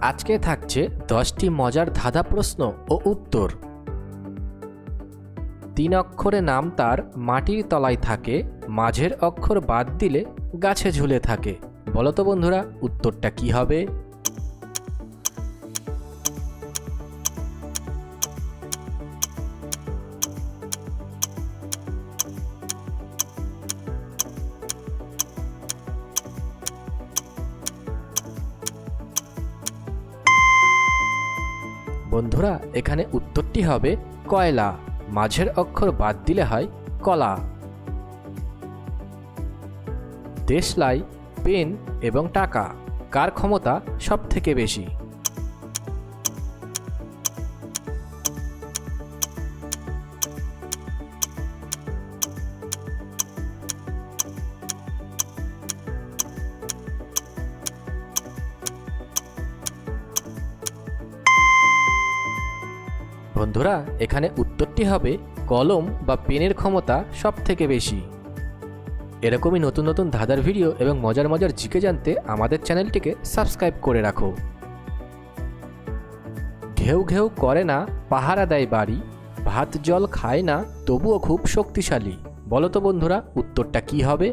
আজকে থাকছে দশটি মজার ধাঁধা প্রশ্ন ও উত্তর। তিন অক্ষরে নাম তার মাটির তলায় থাকে, মাঝের অক্ষর বাদ দিলে গাছে ঝুলে থাকে। বলতো বন্ধুরা, উত্তরটা কি হবে? বন্ধুরা, এখানে উত্তরটি হবে কয়লা। মাঝের অক্ষর বাদ দিলে হয় কলা। দেশলাই, পেন এবং টাকা। কার ক্ষমতা সব থেকে বেশি? বন্ধুরা, এখানে উত্তরটি হবে কলম বা পেনের ক্ষমতা সব থেকে বেশি। এরকমই নতুন নতুন ধাঁধার ভিডিও এবং মজার মজার জিকে জানতে আমাদের চ্যানেলটিকে সাবস্ক্রাইব করে রাখো। ঘেউ ঘেউ করে না, পাহারা দেয় বাড়ি, ভাত জল খায় না, তবুও খুব শক্তিশালী। বলো তো বন্ধুরা, উত্তরটা কি হবে?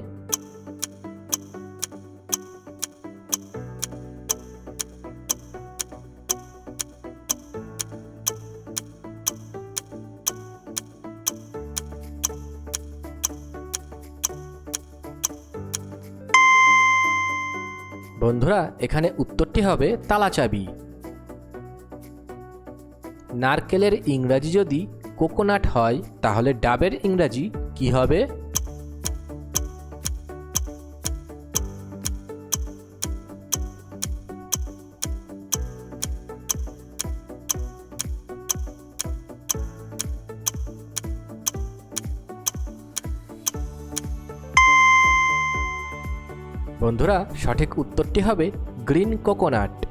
বন্ধুরা, এখানে উত্তরটি হবে তালা চাবি নারকেলের ইংরাজি যদি কোকোনাট হয়, তাহলে ডাবের ইংরাজি কি হবে? বন্ধুরা, সঠিক উত্তরটি হবে গ্রিন কোকোনাট।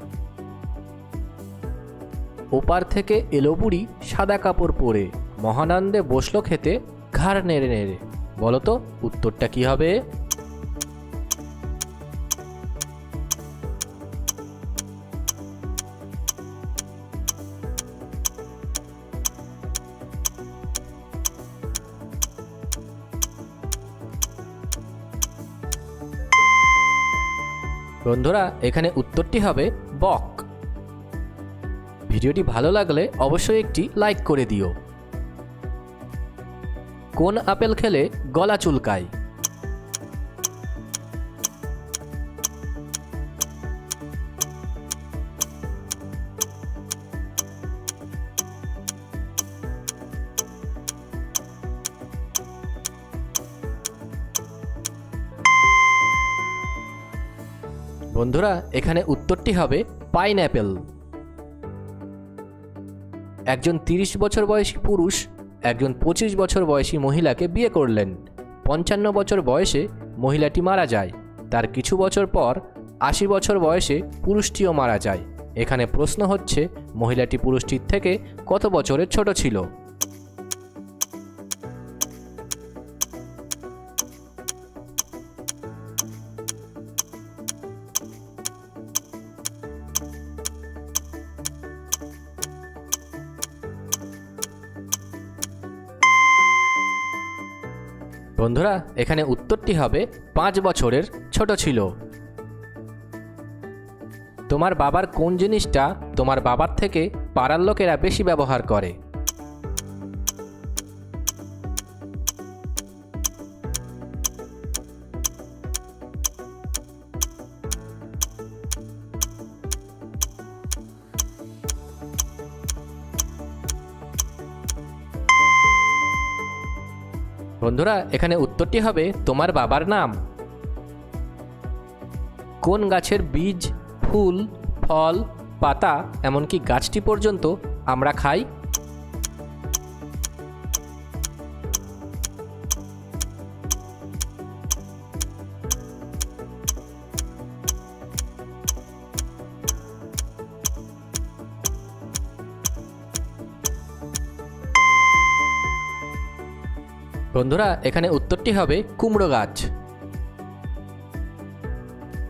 ওপার থেকে এলো বুড়ি সাদা কাপড় পরে, মহানন্দে বসল খেতে ঘাড় নেড়ে নেড়ে। বলতো উত্তরটা কি হবে? বন্ধুরা, এখানে উত্তরটি হবে বক। ভিডিওটি ভালো লাগলে অবশ্যই একটি লাইক করে দিও। কোন আপেল খেলে গলা চুলকায়? বন্ধুরা, এখানে উত্তরটি হবে পাইনঅ্যাপেল। একজন তিরিশ বছর বয়সী পুরুষ একজন পঁচিশ বছর বয়সী মহিলাকে বিয়ে করলেন। পঞ্চান্ন বছর বয়সে মহিলাটি মারা যায়। তার কিছু বছর পর আশি বছর বয়সে পুরুষটিও মারা যায়। এখানে প্রশ্ন হচ্ছে, মহিলাটি পুরুষটির থেকে কত বছরের ছোট ছিল? বন্ধুরা, এখানে উত্তরটি হবে, পাঁচ বছরের ছোট ছিল। তোমার বাবার কোন জিনিসটা তোমার বাবার থেকে পাড়ার লোকেরা বেশি ব্যবহার করে? বন্ধুরা, এখানে উত্তরটি হবে, তোমার বাবার নাম। কোন গাছের বীজ, ফুল, ফল, পাতা, এমনকি গাছটি পর্যন্ত আমরা খাই? বন্ধুরা, এখানে উত্তরটি হবে কুমড়ো গাছ।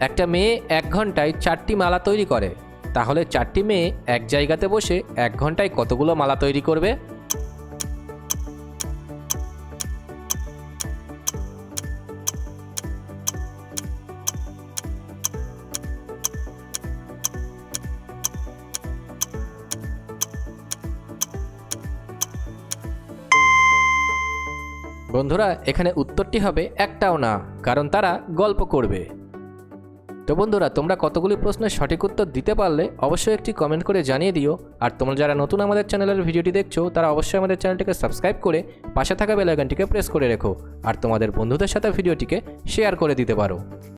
একটা মেয়ে এক ঘন্টায় চারটি মালা তৈরি করে। তাহলে চারটি মেয়ে এক জায়গাতে বসে এক ঘন্টায় কতগুলো মালা তৈরি করবে? বন্ধুরা, এখানে উত্তরটি হবে একটাও না, কারণ তারা গল্প করবে। তো বন্ধুরা, তোমরা কতগুলি প্রশ্নের সঠিক উত্তর দিতে পারলে অবশ্যই একটি কমেন্ট করে জানিয়ে দিও, আর তোমরা যারা নতুন আমাদের চ্যানেলের ভিডিওটি দেখছ, তারা অবশ্যই আমাদের চ্যানেলটিকে সাবস্ক্রাইব করে পাশে থাকা বেলাইকনটিকে প্রেস করে রেখো, আর তোমাদের বন্ধুদের সাথে ভিডিওটিকে শেয়ার করে দিতে পারো।